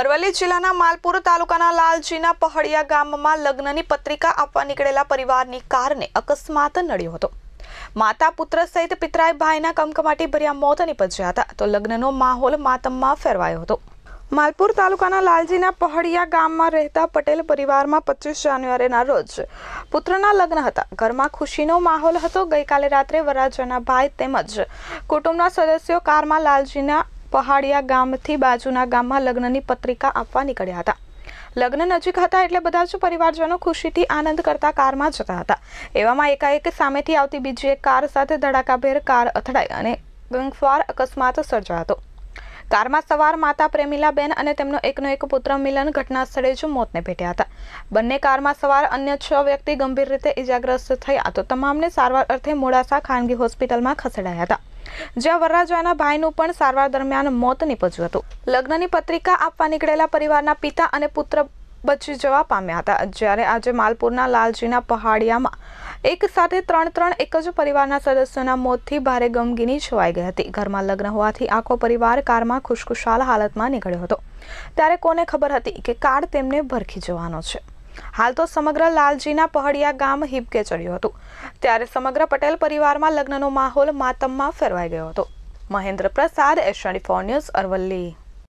અરવલ્લી જિલ્લાના માલપુર તાલુકાના લાલજીના પહડિયા ગામમાં લગ્નની પત્રિકા આપવા નીકળેલા પરિવારની કારને અકસ્માત નડ્યો હતો. માતા પુત્ર સહિત પિતરાય ભાઈના કમકમાટી ભર્યા મોત નીપજ્યા હતા તો લગ્નનો માહોલ માતમમાં ફેરવાયો હતો. માલપુર તાલુકાના લાલજીના પહડિયા ગામમાં રહેતા પટેલ પરિવારમાં પચીસ જાન્યુઆરીના રોજ પુત્રના લગ્ન હતા. ઘરમાં ખુશીનો માહોલ હતો. ગઈકાલે રાત્રે વરરાજાના ભાઈ તેમજ કુટુંબના સદસ્યો કારમાં લાલજીના પહાડિયા ગામથી બાજુના ગામમાં લગ્નની પત્રિકા આપવા નીકળ્યા હતા. લગ્ન નજીક હતા એટલે બધા જ પરિવારજનો ખુશીથી આનંદ કરતા કારમાં જતા હતા. એવામાં એકાએક સામેથી આવતી બીજી એક કાર સાથે ધડાકાભેર કાર અથડાઈ અને ગંગફાર અકસ્માત સર્જાયો. હતો કારમાં સવાર માતા પ્રેમિલાબેન અને તેમનો એકનો એક પુત્ર મિલન ઘટના સ્થળે જ મોતને ભેટ્યા હતા. બંને કારમાં સવાર અન્ય છ વ્યક્તિ ગંભીર રીતે ઇજાગ્રસ્ત થયા તો તમામને સારવાર અર્થે મોડાસા ખાનગી હોસ્પિટલમાં ખસેડાયા હતા. જ્યાં વરરાજાના ભાઈનું પણ સારવાર દરમિયાન મોત નીપજ્યું હતું. લગ્નની પત્રિકા આપવા નીકળેલા પરિવારના પિતા અને પુત્ર બચી જવા પામ્યા હતા. જ્યારે આજે માલપુરના લાલજીના પહાડિયામાં એક સાથે ત્રણ ત્રણ એક જ પરિવારના સદસ્યોના મોતથી ભારે ગમગીની છવાઈ ગઈ હતી. ઘરમાં લગ્ન હોવાથી આખો પરિવાર કારમાં ખુશખુશાલ હાલતમાં નીકળ્યો હતો. ત્યારે કોને ખબર હતી કે કાર તેમને ભરખી જવાનો છે. હાલ તો સમગ્ર લાલજીના પહડિયા ગામ હિબકે ચડ્યું હતું. ત્યારે સમગ્ર પટેલ પરિવારમાં લગ્નનો માહોલ માતમમાં ફેરવાઈ ગયો હતો. મહેન્દ્ર પ્રસાદ એશિયાની ફોર ન્યૂઝ, અરવલ્લી.